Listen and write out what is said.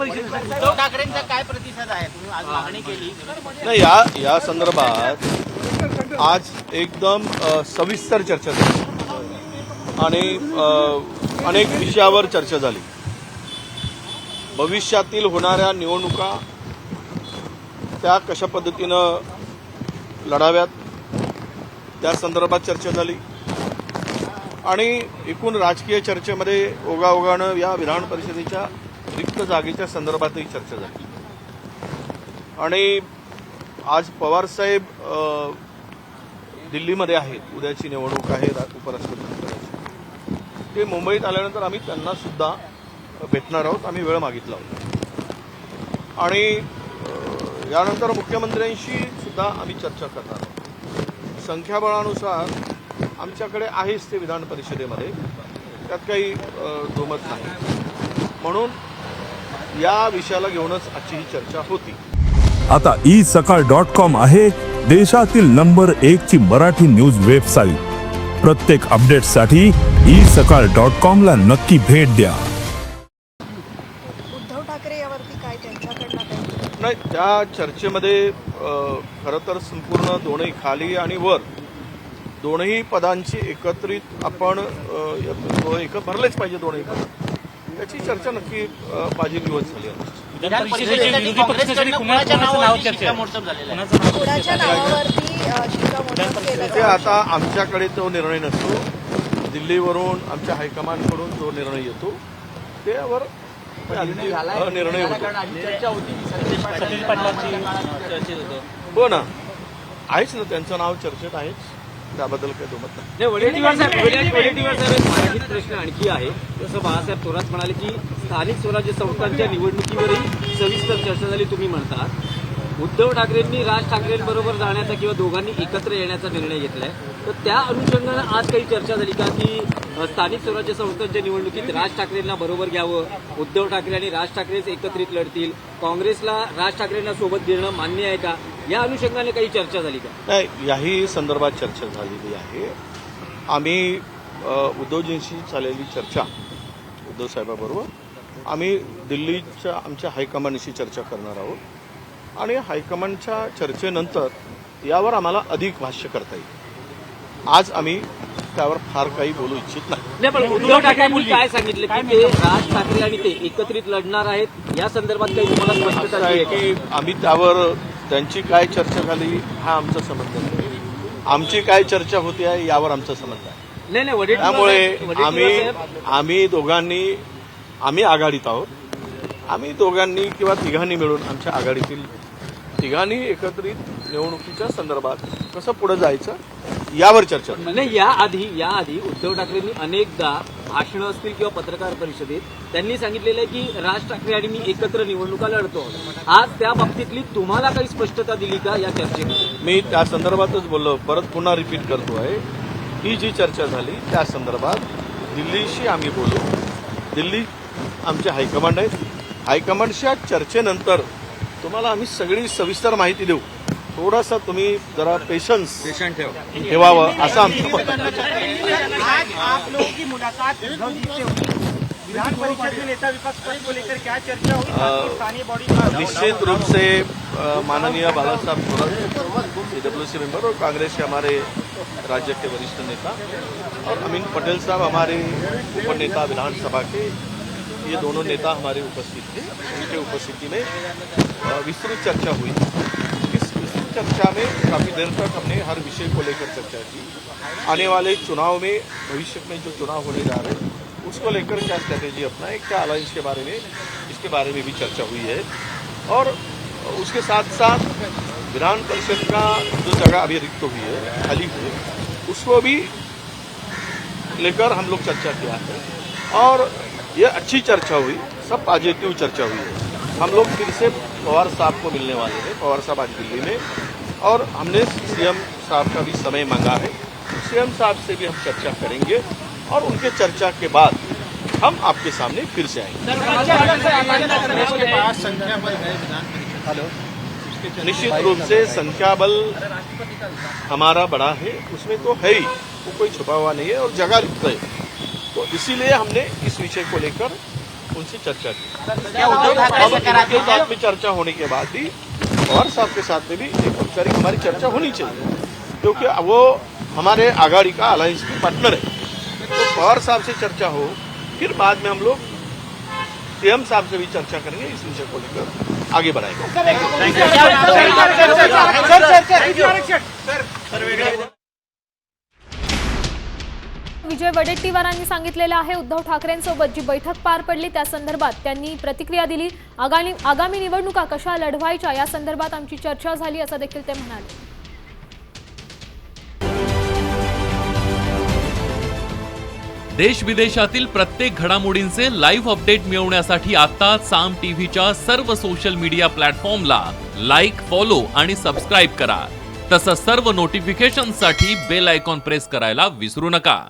उद्धव ठाकरेंचा काय प्रतिसाद आहे? तुम्ही आज मागणी केली. नाही या या संदर्भात आज एकदम अ, सविस्तर चर्चा झाली. आणि अ, अनेक विषयावर चर्चा झाली. भविष्यातील होणाऱ्या निवडणुका त्या कशा पद्धतीनं लढाव्यात त्या संदर्भात चर्चा झाली. आणि एकूण राजकीय चर्चेमध्ये ओगाओगानं या विधान परिषदेच्या रिक्त जागेच्या संदर्भातही चर्चा झाली. आणि आज पवारसाहेब दिल्लीमध्ये आहेत. उद्याची निवडणूक आहे उपराष्ट्रपती. ते मुंबईत आल्यानंतर आम्ही त्यांना सुद्धा भेटणार आहोत. आम्ही वेळ मागितला होता. आणि यानंतर मुख्यमंत्र्यांशी सुद्धा आम्ही चर्चा करणार आहोत. संख्याबळानुसार आमच्याकडे आहेच ते विधान परिषदेमध्ये. त्यात काही अ, दुमत नाही. म्हणून या विषयाला घेऊनच आजची ही चर्चा होती. आता ई सकाळ डॉट कॉम आहे देशातील नंबर एक ची मराठी न्यूज वेबसाईट. प्रत्येक अपडेटसाठी ई सकाळ डॉट कॉम ला नक्की भेट द्या. उद्धव ठाकरे यावरती काय त्यांच्याकडनं काही नाही त्या चर्चेमध्ये खरं तर संपूर्ण दोन्ही खाली आणि वर दोनही पदांची एकत्रित आपण अ, एक भरलेच पाहिजे दोनही पद. त्याची चर्चा नक्की माझी दिवस झाली ते? आता आमच्याकडे तो निर्णय नसतो. दिल्लीवरून आमच्या हायकमांडकडून जो निर्णय येतो. त्यावर निर्णय होतं. हो ना. आहेच ना त्यांचं नाव चर्चेत आहेच. त्याबद्दल काही दुमत नाही. वडेट्टीवार साहेब वडेट्टीवार साहेब एक मराठीत प्रश्न आणखी आहे. जसं बाळासाहेब थोरात म्हणाले की स्थानिक स्वराज्य संस्थांच्या निवडणुकीवरही सविस्तर चर्चा झाली तुम्ही म्हणतात. उद्धव ठाकरेंनी राज ठाकरेंबरोबर जाण्याचा किंवा दोघांनी एकत्र येण्याचा निर्णय घेतलाय. तर त्या अनुषंगानं आज काही चर्चा झाली का की अ, स्थानिक स्वराज्य संस्थांच्या निवडणुकीत राज ठाकरेंना बरोबर घ्यावं उद्धव ठाकरे आणि राज ठाकरेच एकत्रित लढतील काँग्रेसला राज ठाकरेंना सोबत घेणं मान्य आहे का? या अनुषंगाने काही चर्चा झाली का? नाही याही संदर्भात चर्चा झालेली आहे. आम्ही उद्धवजींशी झालेली चर्चा उद्धव साहेबाबरोबर आम्ही दिल्लीच्या आमच्या हायकमांडशी चर्चा करणार आहोत. आणि हायकमांडच्या चर्चेनंतर यावर आम्हाला अधिक भाष्य करता येईल. आज आम्ही त्यावर फार काही बोलू इच्छित नाही. नाही पण उद्धव ठाकरेंनी काय सांगितलं? की ते राज ठाकरे आणि ते एकत्रित लढणार आहेत. या संदर्भात काही तुम्हाला स्पष्टता आहे की आम्ही त्यावर त्यांची काय चर्चा झाली हा आमचा संबंध नाही आमची काय चर्चा होती आहे यावर आमचा संबंध आहे? नाही नाही त्यामुळे आम्ही आम्ही दोघांनी आम्ही आघाडीत आहोत आम्ही दोघांनी किंवा तिघांनी मिळून आमच्या आघाडीतील तिघांनी एकत्रित निवडणुकीच्या संदर्भात कसं पुढे जायचं यावर चर्चा. नाही याआधी याआधी उद्धव ठाकरेंनी अनेकदा भाषणं असतील किंवा पत्रकार परिषदेत त्यांनी सांगितलेलं आहे की राज ठाकरे आणि मी एकत्र निवडणुका लढतो. आज त्या बाबतीतली तुम्हाला काही स्पष्टता दिली का या चर्चेमध्ये? मी त्या संदर्भातच बोललो परत पुन्हा रिपीट करतो आहे. ही जी चर्चा झाली त्या संदर्भात दिल्लीशी आम्ही बोलू. दिल्ली आमचे हायकमांड आहेत. हायकमांडच्या चर्चेनंतर तुम्हाला आम्ही सगळी सविस्तर माहिती देऊ. थोडासा तुम्ही जरा पेशन्स ठेवावं असं आमचं आज आप लोगों की मुलाकात उद्धव जी से हुई विधान परिषद में नेता विपक्ष पद को लेकर क्या चर्चा हुई स्थानीय बॉडी निश्चित रूप से माननीय Bala Saheb Thorat C W C member और कांग्रेस के हमारे राज्य के वरिष्ठ नेता और अमीन पटेल साहब हमारे उपनेता विधानसभा के ये दोनों नेता हमारे उपस्थित थे उनके उपस्थिति में विस्तृत चर्चा हुई। चर्चा में काफ़ी देर तक हमने हर विषय को लेकर चर्चा की। आने वाले चुनाव में, भविष्य में जो चुनाव होने जा रहे हैं, उसको लेकर क्या स्ट्रैटेजी अपनाएँ, क्या अलायंस के बारे में, इसके बारे में भी चर्चा हुई है। और उसके साथ साथ विधान परिषद का जो जगह अभी रिक्त हुई है, खाली हुई है, उसको भी लेकर हम लोग चर्चा किया है। और यह अच्छी चर्चा हुई, सब पॉजिटिव चर्चा हुई है। हम लोग फिर से पवार साहब को मिलने वाले हैं पवार साहब आज दिल्ली में। और हमने सीएम साहब का भी समय मांगा है। सीएम साहब से भी हम चर्चा करेंगे और उनके चर्चा के बाद हम आपके सामने फिर से आएँगे। कांग्रेस के पास संख्या बल है निश्चित रूप से संख्या बल हमारा बड़ा है उसमें तो है ही वो कोई छुपा हुआ नहीं है और जगह रिक्त है। तो इसीलिए हमने इस विषय को लेकर उनसे चर्चा की साथ में चर्चा होने के बाद ही पवार साहब के साथ में भी एक औपचारिक हमारी चर्चा होनी चाहिए क्योंकि वो हमारे आघाड़ी का अलायंस के पार्टनर है तो पवार साहब से चर्चा हो फिर बाद में हम लोग सीएम साहब से भी चर्चा करेंगे इस विषय को लेकर आगे बढ़ाएँगे विजय वडेट्टीवारांनी सांगितलेलं आहे. उद्धव ठाकरेंसोबत जी बैठक पार पडली त्या संदर्भात त्यांनी प्रतिक्रिया दिली. आगामी आगामी निवडणुका कशा लढवायच्या या संदर्भात आमची चर्चा झाली असं देखील ते म्हणाले. देश विदेशातील प्रत्येक घडामोडींचे लाईव्ह अपडेट मिळवण्यासाठी आता साम टीव्हीच्या सर्व सोशल मीडिया प्लॅटफॉर्मला लाईक फॉलो आणि सबस्क्राईब करा. तसंच सर्व नोटिफिकेशनसाठी बेल आयकॉन प्रेस करायला विसरू नका.